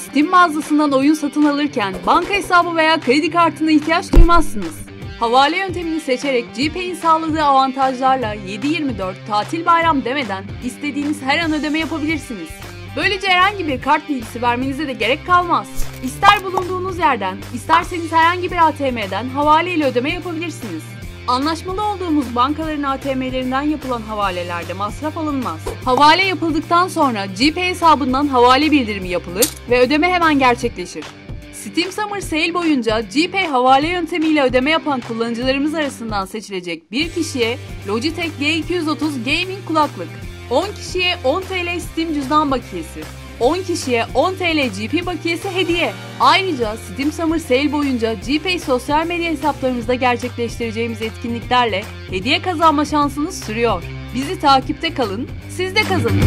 Steam mağazasından oyun satın alırken banka hesabı veya kredi kartına ihtiyaç duymazsınız. Havale yöntemini seçerek GPay'in sağladığı avantajlarla 7-24 tatil bayram demeden istediğiniz her an ödeme yapabilirsiniz. Böylece herhangi bir kart bilgisi vermenize de gerek kalmaz. İster bulunduğunuz yerden, isterseniz herhangi bir ATM'den havale ile ödeme yapabilirsiniz. Anlaşmalı olduğumuz bankaların ATM'lerinden yapılan havalelerde masraf alınmaz. Havale yapıldıktan sonra GPay hesabından havale bildirimi yapılır ve ödeme hemen gerçekleşir. Steam Summer Sale boyunca GPay havale yöntemiyle ödeme yapan kullanıcılarımız arasından seçilecek bir kişiye Logitech G230 Gaming kulaklık, 10 kişiye 10 TL Steam cüzdan bakiyesi, 10 kişiye 10 TL GP bakiyesi hediye. Ayrıca Steam Summer Sale boyunca GPay sosyal medya hesaplarımızda gerçekleştireceğimiz etkinliklerle hediye kazanma şansınız sürüyor. Bizi takipte kalın, siz de kazanın.